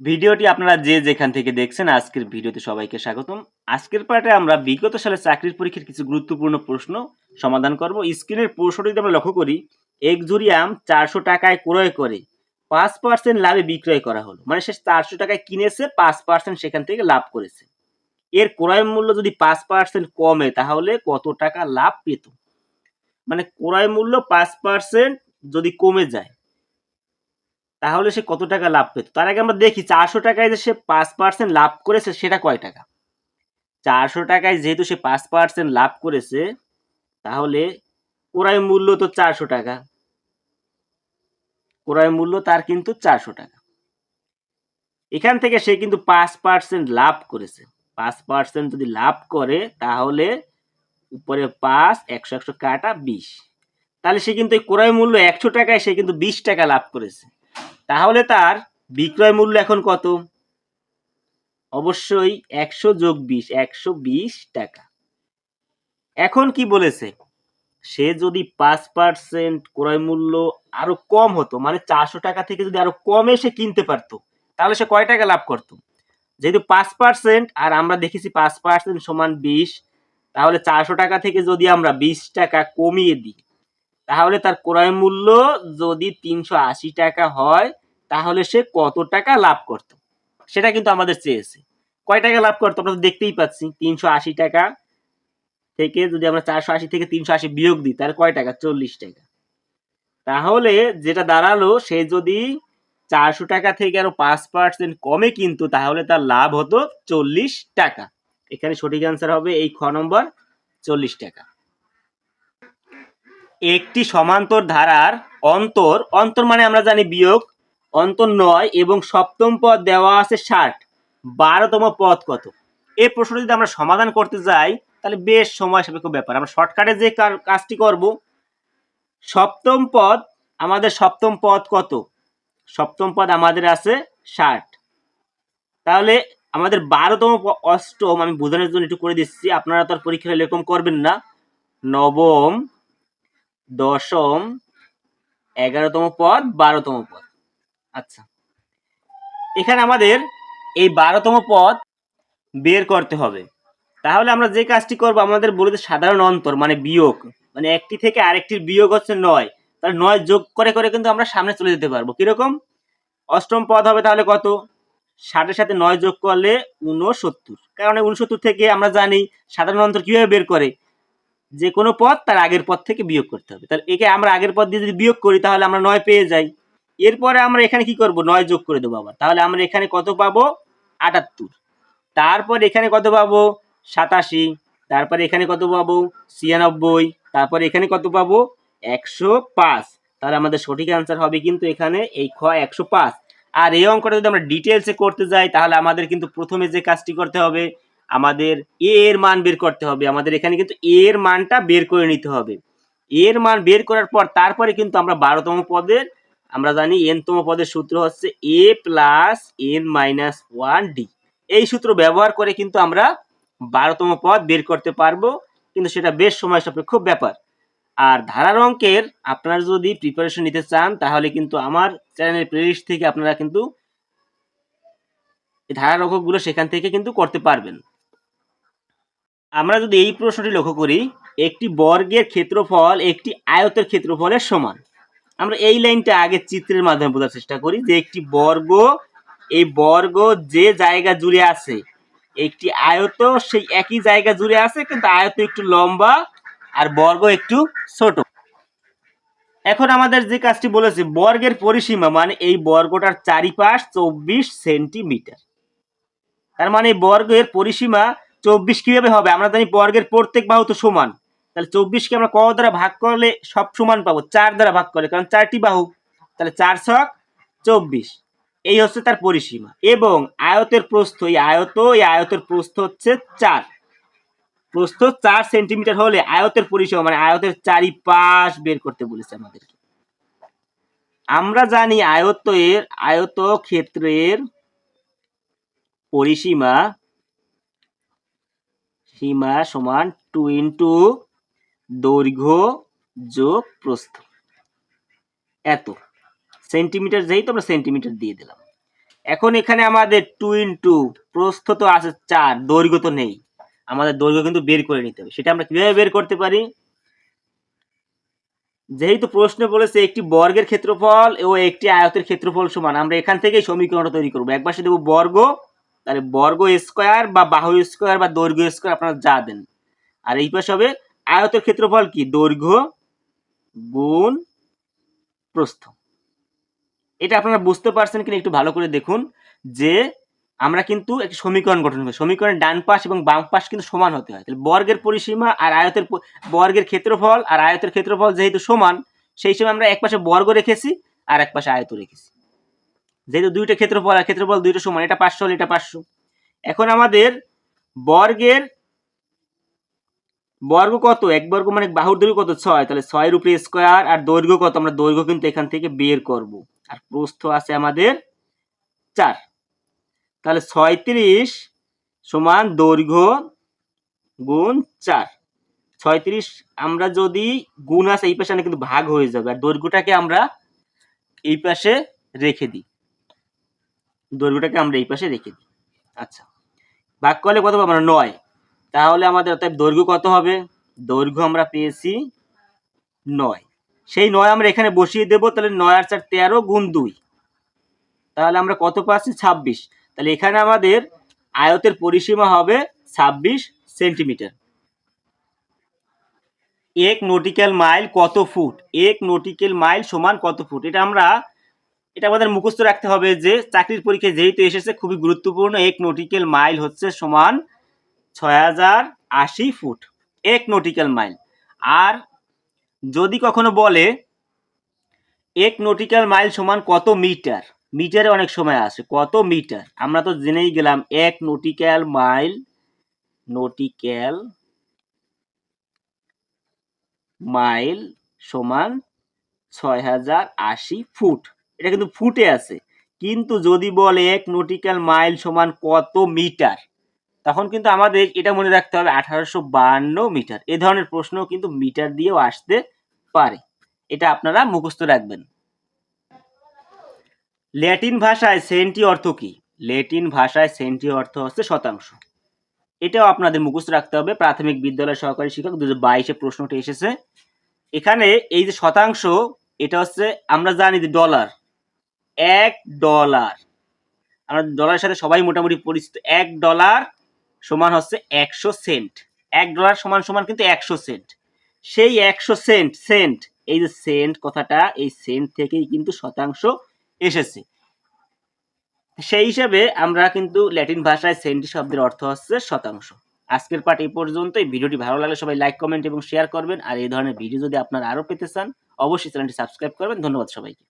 ভিডিওটি আপনারা যে যেখান থেকে দেখছেন, আজকের ভিডিওতে সবাইকে স্বাগতম। আজকের পার্টে আমরা বিগত সালে চাকরির পরীক্ষার কিছু গুরুত্বপূর্ণ প্রশ্ন সমাধান করব। স্ক্রিনের প্রশ্নটি যদি আমরা লক্ষ্য করি, এক ঝুড়ি আম চারশো টাকায় ক্রয় করে পাঁচ পার্সেন্ট লাভে বিক্রয় করা হলো। মানে সে চারশো টাকায় কিনেছে, পাঁচ পার্সেন্ট সেখান থেকে লাভ করেছে। এর ক্রয় মূল্য যদি পাঁচ পার্সেন্ট কমে, তাহলে কত টাকা লাভ পেত? মানে ক্রয় মূল্য পাঁচ পার্সেন্ট যদি কমে যায় তাহলে সে কত টাকা লাভ পেত? তার আগে আমরা দেখি, চারশো টাকায় যে সে পাঁচ পার্সেন্ট লাভ করেছে, সেটা কয় টাকা? চারশো টাকায় যেহেতু সে পাঁচ পার্সেন্ট লাভ করেছে, তাহলে ক্রয় মূল্য তো চারশো টাকা। ক্রয় মূল্য তার কিন্তু চারশো টাকা। এখান থেকে সে কিন্তু পাঁচ পার্সেন্ট লাভ করেছে। পাঁচ পার্সেন্ট যদি লাভ করে, তাহলে উপরে পাঁচ, একশো একশো কাটা বিশ। তাহলে সে কিন্তু ক্রয় মূল্য একশো টাকায় সে কিন্তু বিশ টাকা লাভ করেছে। তাহলে তার বিক্রয় মূল্য এখন কত? অবশ্যই একশো যোগ বিশ, একশো বিশ টাকা। এখন কি বলেছে? সে যদি পাঁচ পার্সেন্ট ক্রয় মূল্য আরও কম হতো মানে চারশো টাকা থেকে যদি আরও কমে সে কিনতে পারতো, তাহলে সে কয় টাকা লাভ করতো? যেহেতু পাঁচ পার্সেন্ট, আর আমরা দেখেছি পাঁচ পার্সেন্ট সমান বিশ, তাহলে চারশো টাকা থেকে যদি আমরা বিশ টাকা কমিয়ে দিই, তাহলে তার ক্রয় মূল্য যদি তিনশো আশি টাকা হয় তাহলে সে কত টাকা লাভ করত? সেটা কিন্তু আমাদের চেয়েছে। কয় টাকা লাভ করতো? আমরা তো দেখতেই পাচ্ছি। তিনশো আশি টাকা থেকে যদি আমরা চারশো আশি থেকে তিনশো আশি বিয়োগ দিই, তাহলে কয় টাকা? চল্লিশ টাকা। তাহলে যেটা দাঁড়াল, সে যদি চারশো টাকা থেকে আরও পাঁচ পার্সেন্ট কমে কিন্তু, তাহলে তার লাভ হতো চল্লিশ টাকা। এখানে সঠিক অ্যান্সার হবে এই খ নম্বর, চল্লিশ টাকা। একটি সমান্তর ধারার অন্তর অন্তর মানে আমরা জানি বিয়োগ অন্তর নয় এবং সপ্তম পদ দেওয়া আছে ষাট। বারোতম পদ কত? এই প্রশ্নটা যদি আমরা সমাধান করতে যাই, তাহলে বেশ সময় সাপেক্ষ ব্যাপার। আমরা শর্টকাটে যে কাজটি করব, সপ্তম পদ, আমাদের সপ্তম পদ কত? সপ্তম পদ আমাদের আছে ষাট। তাহলে আমাদের বারোতম অষ্টম, আমি বোঝানোর জন্য একটু করে দিচ্ছি। আপনারা তো আর পরীক্ষা এরকম করবেন না। নবম, দশম, এগারোতম পদ, বারোতম পদ। আচ্ছা। এখানে আমাদের এই বারোতম পদ বের করতে হবে। তাহলে আমরা যে কাজটি করব, আমাদের বলেছে সাধারণ অন্তর মানে বিয়োগ মানে একটি থেকে আরেকটির বিয়োগ হচ্ছে নয়। তাহলে নয় যোগ করে করে কিন্তু আমরা সামনে চলে যেতে পারব। কীরকম? অষ্টম পদ হবে তাহলে কত? ষাটের সাথে নয় যোগ করলে উনসত্তর কারণ উনসত্তর থেকে আমরা জানি সাধারণ অন্তর কীভাবে বের করে? যে কোনো পদ তার আগের পদ থেকে বিয়োগ করতে হবে। তাহলে একে আমরা আগের পদ দিয়ে যদি বিয়োগ করি, তাহলে আমরা নয় পেয়ে যাই। এরপরে আমরা এখানে কি করব? নয় যোগ করে দেবো আবার। তাহলে আমরা এখানে কত পাবো? আটাত্তর। তারপর এখানে কত পাবো? সাতাশি। তারপরে এখানে কত পাবো? ছিয়ানব্বই। তারপরে এখানে কত পাবো? একশো পাঁচ। তাহলে আমাদের সঠিক অ্যান্সার হবে কিন্তু এখানে এই খ একশো পাঁচ। আর এই অঙ্কটা যদি আমরা ডিটেলসে করতে যাই, তাহলে আমাদের কিন্তু প্রথমে যে কাজটি করতে হবে, আমাদের এ এর মান বের করতে হবে। আমাদের এখানে কিন্তু এ এর মানটা বের করে নিতে হবে। এর মান বের করার পর তারপরে কিন্তু আমরা বারোতম পদের আমরা জানি এনতম পদের সূত্র হচ্ছে A plus N minus one D এই সূত্র ব্যবহার করে কিন্তু আমরা বারোতম পদ বের করতে পারব, কিন্তু সেটা বেশ সময় সাপেক্ষ ব্যাপার। আর ধারার অঙ্কের আপনারা যদি প্রিপারেশন নিতে চান, তাহলে কিন্তু আমার চ্যানেলের প্লেলিস্ট থেকে আপনারা কিন্তু ধারার অঙ্কগুলো সেখান থেকে কিন্তু করতে পারবেন। আমরা যদি এই প্রশ্নটি লক্ষ্য করি, একটি বর্গের ক্ষেত্রফল একটি আয়তের ক্ষেত্রফলের সমান। আমরা এই লাইনটা আগে চিত্রের মাধ্যমে বোঝার চেষ্টা করি যে একটি বর্গ, এই বর্গ যে জায়গা জুড়ে আছে, একটি আয়ত সেই একই জায়গা জুড়ে আছে, কিন্তু আয়ত একটু লম্বা আর বর্গ একটু ছোট। এখন আমাদের যে কাজটি বলেছে, বর্গের পরিসীমা মানে এই বর্গটার চারিপাশ চব্বিশ সেন্টিমিটার। তার মানে বর্গের পরিসীমা চব্বিশ কীভাবে হবে? আমরা জানি বর্গের প্রত্যেক বাহু তো সমান। তাহলে চব্বিশকে আমরা ক দ্বারা ভাগ করলে সব সমান পাবো, চার দ্বারা ভাগ করলে, কারণ চারটি বাহু, তাহলে চার ছক চব্বিশ। এই হচ্ছে তার পরিসীমা। এবং আয়তের প্রস্থ, এই আয়ত, এই আয়তের প্রস্থ হচ্ছে চার। প্রস্থ চার সেন্টিমিটার হলে আয়তের পরিসীমা মানে আয়তের চারিপাশ বের করতে বলেছে আমাদেরকে। আমরা জানি আয়তের, আয়ত ক্ষেত্রের পরিসীমা, সীমা সমান টু ইন্টু দৈর্ঘ্য যোগ প্রস্থ। এত। সেন্টিমিটার যেহেতু আমরা সেন্টিমিটার দিয়ে দিলাম। এখন এখানে আমাদের টু ইন্টু প্রস্থ তো আছে চার, দৈর্ঘ্য তো নেই। আমাদের দৈর্ঘ্য কিন্তু বের করে নিতে হবে। সেটা আমরা কীভাবে বের করতে পারি? যেহেতু প্রশ্ন বলেছে একটি বর্গের ক্ষেত্রফল ও একটি আয়তের ক্ষেত্রফল সমান, আমরা এখান থেকেই সমীকরণটা তৈরি করব। এক পাশে দেবো বর্গ, তাহলে বর্গ স্কোয়ার বা বাহু স্কোয়ার বা দৈর্ঘ্য স্কোয়ার আপনারা যা দেন। আর এই পাশে হবে আয়তের ক্ষেত্রফল কি? দৈর্ঘ্য গুণ প্রস্থ। এটা আপনারা বুঝতে পারছেন কিনা একটু ভালো করে দেখুন যে আমরা কিন্তু একটি সমীকরণ গঠন করি। সমীকরণের ডান পাশ এবং বাম পাশ কিন্তু সমান হতে হয়। তাহলে বর্গের পরিসীমা আর আয়তের বর্গের ক্ষেত্রফল আর আয়তের ক্ষেত্রফল যেহেতু সমান, সেই সময় আমরা এক পাশে বর্গ রেখেছি আর এক পাশে আয়ত রেখেছি। যেহেতু দুইটা ক্ষেত্রফল আর ক্ষেত্রফল দুইটা সমান, এটা পাঁচশো এটা পাঁচশো। এখন আমাদের বর্গের বর্গ কত? এক বর্গ মানে বাহুর দৈর্ঘ্য কত? ছয়। তাহলে ছয়ের উপরে স্কোয়ার আর দৈর্ঘ্য কত? আমরা দৈর্ঘ্য কিন্তু এখান থেকে বের করব। আর প্রস্থ আছে আমাদের চার। তাহলে ছয়ত্রিশ সমান দৈর্ঘ্য গুণ চার। ছয়ত্রিশ আমরা যদি গুণ আছে, এই পাশে কিন্তু ভাগ হয়ে যাবে। আর দৈর্ঘ্যটাকে আমরা এই পাশে রেখে দিই। দৈর্ঘ্যটাকে আমরা এই পাশে রেখে দিই। আচ্ছা। ভাগ করলে কত পাবো আমরা? নয়। তাহলে আমাদের অতএব দৈর্ঘ্য কত হবে? দৈর্ঘ্য আমরা পেয়েছি নয়। সেই নয় আমরা এখানে বসিয়ে দেবো, তাহলে নয় আর চার তেরো গুণ দুই। তাহলে আমরা কত পাচ্ছি? ছাব্বিশ। তাহলে এখানে আমাদের আয়তের পরিসীমা হবে ছাব্বিশ সেন্টিমিটার। এক নটিক্যাল মাইল কত ফুট? এক নটিক্যাল মাইল সমান কত ফুট? এটা আমরা, এটা আমাদের মুখস্থ রাখতে হবে যে চাকরির পরীক্ষায় যেহেতু এসেছে, খুবই গুরুত্বপূর্ণ। এক নটিক্যাল মাইল হচ্ছে সমান ছয় হাজার আশি ফুট, এক নটিক্যাল মাইল আর যদি কখনো বলে, এক নটিক্যাল মাইল সমান কত মিটার? মিটারে অনেক সময় আসে কত মিটার? আমরা তো জেনেই গেলাম, এক নটিক্যাল মাইল নটিক্যাল মাইল সমান ছয় হাজার আশি ফুট। এটা কিন্তু ফুটে আছে। কিন্তু যদি বলে, এক নটিক্যাল মাইল সমান কত মিটার? তখন কিন্তু আমাদের এটা মনে রাখতে হবে আঠারোশো মিটার। এ ধরনের প্রশ্ন কিন্তু মিটার দিয়েও আসতে পারে। এটা আপনারা মুখস্থ রাখবেন। ল্যাটিন ভাষায় সেন্টি অর্থ কি? ল্যাটিন ভাষায় সেন্টি অর্থ হচ্ছে শতাংশ। এটাও আপনাদের মুখস্থ রাখতে হবে। প্রাথমিক বিদ্যালয় সহকারী শিক্ষক দু হাজার বাইশে প্রশ্নটি এসেছে। এখানে এই যে শতাংশ, এটা হচ্ছে আমরা জানি যে ডলার। এক ডলার। আমরা ডলারের সাথে সবাই মোটামুটি পরিচিত। এক ডলার সমান হচ্ছে একশো সেন্ট। এক ডলার সমান সমান কিন্তু একশো সেন্ট। সেই একশো সেন্ট সেন্ট, এই যে সেন্ট কথাটা, এই সেন্ট থেকেই কিন্তু শতাংশ এসেছে। সেই হিসাবে আমরা কিন্তু ল্যাটিন ভাষায় সেন্টি শব্দের অর্থ হচ্ছে শতাংশ। আজকের পাঠ এই পর্যন্ত এই ভিডিওটি ভালো লাগলে সবাই লাইক, কমেন্ট এবং শেয়ার করবেন। আর এই ধরনের ভিডিও যদি আপনারা আরও পেতে চান, অবশ্যই চ্যানেলটি সাবস্ক্রাইব করবেন। ধন্যবাদ সবাইকে।